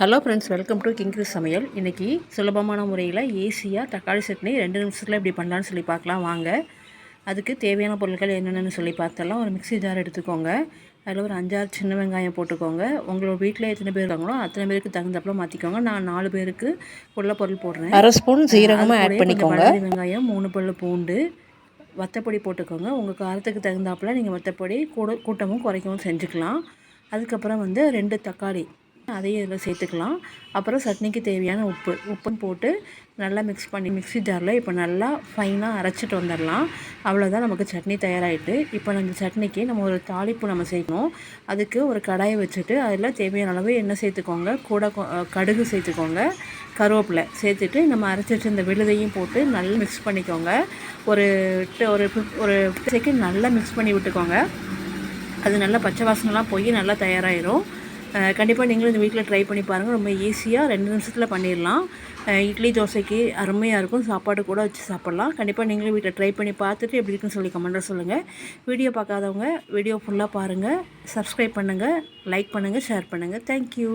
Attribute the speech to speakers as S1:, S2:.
S1: Hello friends welcome to கிங்க்ரிஸ் சமையல் இன்றைக்கி சுலபமான முறையில் ஈஸியாக தக்காளி சட்னி ரெண்டு நிமிஷத்தில் எப்படி பண்ணலான்னு சொல்லி பார்க்கலாம். வாங்க. அதுக்கு தேவையான பொருட்கள் என்னென்னு சொல்லி பார்த்தலாம் ஒரு மிக்ஸி ஜார் எடுத்துக்கோங்க. அதில் ஒரு அஞ்சாறு சின்ன வெங்காயம் போட்டுக்கோங்க. உங்களோட வீட்டில் எத்தனை பேர் இருக்காங்களோ அத்தனை பேருக்கு தகுந்தப்பல மாற்றிக்கோங்க நான் நாலு பேருக்கு உள்ள பொருள் போடுறேன்.
S2: அரை ஸ்பூன் சீரகமும்
S1: அது
S2: ஆட் பண்ணிக்கோங்க.
S1: வெங்காயம் மூணு பல்லு பூண்டு வத்தப்பொடி போட்டுக்கோங்க. உங்கள் காரத்துக்கு தகுந்தாப்புல நீங்கள் வத்தப்பொடி கூட கூட்டமும் குறைக்கவும் செஞ்சுக்கலாம். அதுக்கப்புறம் வந்து ரெண்டு தக்காளி அதையும் இதில் சேர்த்துக்கலாம். அப்புறம் சட்னிக்கு தேவையான உப்பு. உப்புன்னு போட்டு நல்லா மிக்ஸ் பண்ணி மிக்ஸி ஜாரில் இப்போ நல்லா ஃபைனாக அரைச்சிட்டு வந்துடலாம். அவ்வளோதான் நமக்கு சட்னி தயாராகிட்டு இப்போ நம்ம சட்னிக்கு நம்ம ஒரு தாளிப்பு நம்ம செய்யணும். அதுக்கு ஒரு கடாயை வச்சுட்டு அதில் தேவையான அளவு எண்ணெய் சேர்த்துக்கோங்க. கூட கடுகு சேர்த்துக்கோங்க. கருவேப்பிலை சேர்த்துட்டு நம்ம அரைச்சி வச்சுருந்த விழுதையும் போட்டு நல்லா மிக்ஸ் பண்ணிக்கோங்க. ஒரு ட- ஒரு ஒரு செகண்ட் நல்லா மிக்ஸ் பண்ணி விட்டுக்கோங்க. அது நல்லா பச்சை வாசனைலாம் போய் நல்லா தயாராகிடும் கண்டிப்பாக நீங்களும் இந்த வீட்டில் ட்ரை பண்ணி பாருங்கள் ரொம்ப ஈஸியாக ரெண்டு நிமிஷத்தில் பண்ணிடலாம் இட்லி தோசைக்கு அருமையாக இருக்கும். சாப்பாடு கூட வச்சு சாப்பிட்லாம். கண்டிப்பாக நீங்களும் வீட்டில் ட்ரை பண்ணி பார்த்துட்டு எப்படி இருக்குன்னு சொல்லி கமெண்ட்டில் சொல்லுங்கள் வீடியோ பார்க்காதவங்க வீடியோ ஃபுல்லாக பாருங்கள் சப்ஸ்கிரைப் பண்ணுங்கள் லைக் பண்ணுங்கள் ஷேர் பண்ணுங்கள் தேங்க்யூ